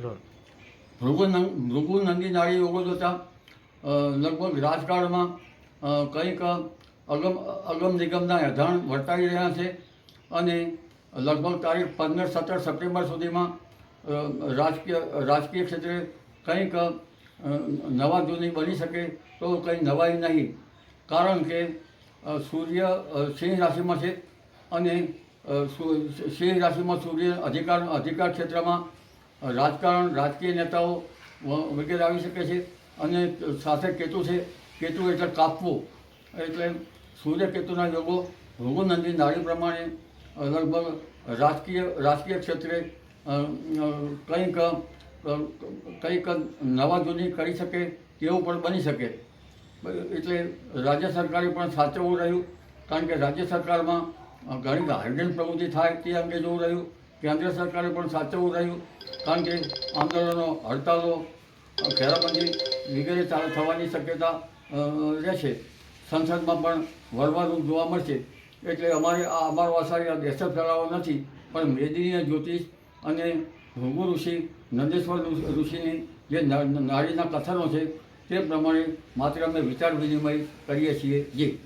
બરોબર ભૃગુ નંદી નાળી યોગો અ, લગભગ રાજકારણમાં કંઈક અગમ અગમ નિગમના અધાણ વર્તાવી રહ્યા છે અને લગભગ તારીખ પંદર સત્તર સપ્ટેમ્બર સુધીમાં રાજકીય રાજકીય ક્ષેત્રે કંઈક નવા જૂની બની શકે તો કંઈ નવાઈ નહીં કારણ કે સૂર્ય સિંહ રાશિમાં છે અને સિંહ રાશિમાં સૂર્ય અધિકાર અધિકાર ક્ષેત્રમાં રાજકારણ, રાજકીય નેતાઓ વગેરે આવી શકે છે. અને સાથે કેતુ છે, કેતુ એટલે કાપવું. એટલે સૂર્ય કેતુના યોગો ભૃગુનંદી નાળી પ્રમાણે લગભગ રાજકીય રાજકીય ક્ષેત્રે કંઈક કંઈક નવા જૂની કરી શકે તેવું પણ બની શકે. એટલે રાજ્ય સરકારે પણ સાચવવું રહ્યું, કારણ કે રાજ્ય સરકારમાં ઘણી હાઇડ્રન પ્રવૃત્તિ થાય તે અંગે જોવું રહ્યું. કેન્દ્ર સરકારે પણ સાચવવું રહ્યું. કારણ કે આંદોલનો, હડતાલો, ઘેરાબંધી વગેરે ચાલુ થવાની શક્યતા રહેશે. સંસદમાં પણ વળવાનું જોવા મળશે. એટલે અમારે આ, અમારો આસારી આ દેશ ફેલાવો નથી, પણ મેદનીય જ્યોતિષ અને ભૃગુ ઋષિ, નંદેશ્વર ઋષિની જે ના- નાડીના કથનો છે, તે પ્રમાણે માત્ર અમે વિચાર વિનિમય કરીએ છીએ. જી.